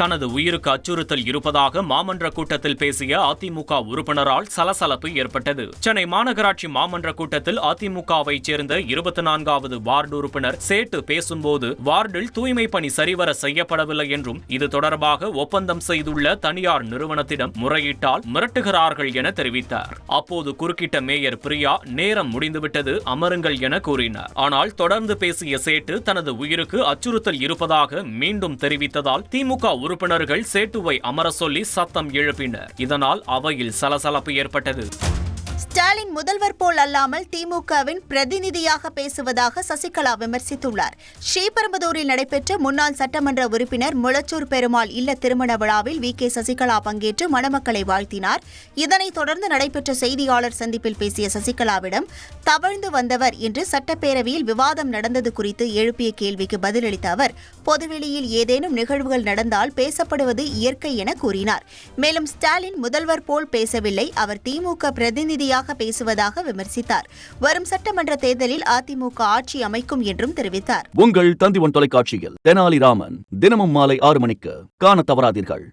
தனது உயிருக்கு அச்சுறுத்தல் இருப்பதாக மாமன்ற கூட்டத்தில் பேசிய அதிமுக உறுப்பினரால் சலசலப்பு ஏற்பட்டது. சென்னை மாநகராட்சி மாமன்ற கூட்டத்தில் அதிமுகவை சேர்ந்த இருபத்தி நான்காவது வார்டு உறுப்பினர் சேட்டு பேசும்போது வார்டில் தூய்மை பணி சரிவர செய்யப்படவில்லை என்றும் இது தொடர்பாக ஒப்பந்தம் செய்துள்ள தனியார் நிறுவனத்திடம் முறையிட்டால் மிரட்டுகிறார்கள் என தெரிவித்தார். அப்போது குறுக்கிட்ட மேயர் பிரியா நேரம் முடிந்துவிட்டது அமருங்கள் என கூறினார். ஆனால் தொடர்ந்து பேசிய சேட்டு தனது உயிருக்கு அச்சுறுத்தல் இருப்பதாக மீண்டும் தெரிவித்ததால் திமுக உறுப்பினர்கள் சேட்டுவை அமர சொல்லி சத்தம் எழுப்பினர். இதனால் அவையில் சலசலப்பு ஏற்பட்டது. ஸ்டாலின் முதல்வர் போல் அல்லாமல் திமுகவின் பிரதிநிதியாக பேசுவதாக சசிகலா விமர்சித்துள்ளார். ஸ்ரீபெரும்புதூரில் நடைபெற்ற முன்னாள் சட்டமன்ற உறுப்பினர் முளச்சூர் பெருமாள் இல்ல திருமண விழாவில் வி. கே. சசிகலா பங்கேற்று மணமக்களை வாழ்த்தினார். இதனைத் தொடர்ந்து நடைபெற்ற செய்தியாளர் சந்திப்பில் பேசிய சசிகலாவிடம் தவழ்ந்து வந்தவர் என்று சட்டப்பேரவையில் விவாதம் நடந்தது குறித்து எழுப்பிய கேள்விக்கு பதிலளித்த அவர் பொதுவெளியில் ஏதேனும் நிகழ்வுகள் நடந்தால் பேசப்படுவது இயற்கை என கூறினார். மேலும் ஸ்டாலின் முதல்வர் போல் பேசவில்லை. அவர் திமுக பிரதிநிதியாக பேசுவதாக விமர்சித்தார். வரும் சட்டமன்ற தேர்தலில் அதிமுக ஆட்சி அமைக்கும் என்றும் தெரிவித்தார். உங்கள் தந்திவன் தொலைக்காட்சியில் தெனாலிராமன் தினமும் மாலை ஆறு மணிக்கு காண தவறாதீர்கள்.